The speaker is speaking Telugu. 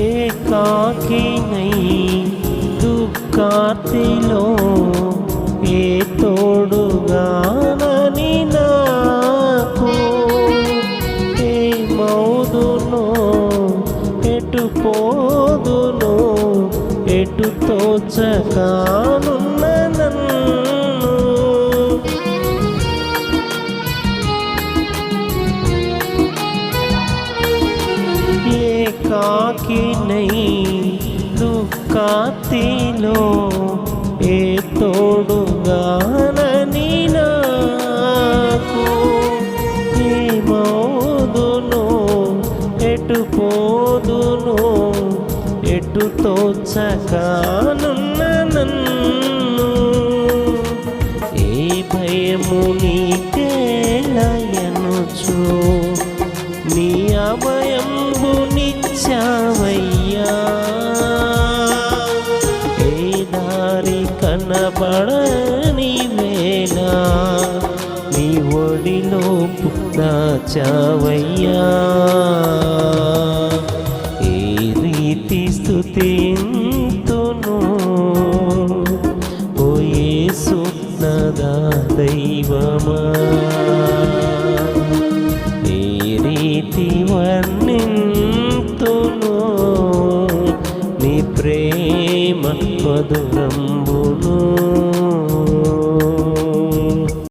ఏకాకినై దుఃఖాతిలో ఏ తోడుగానని నాకు ఏ మౌదును ఎటు పోదును ఎటు తోచకానున్న నన్ను ఏకాకినై దుఃఖాతిలో ఏ తోడుగానని నాకు ఏ మౌదును ఎటు పోదును ఎటు తోచకానున్న నన్ను. ఏ భయము నీకేలయనుచు నీ అభయంబు నిత్యావయ్యా ఏ దారి కనబడని వేళ నీ ఒడిలో దాచావయ్యా ఏ రీతి స్థుతింతును దైవమా. ప్రేమ మధురంబును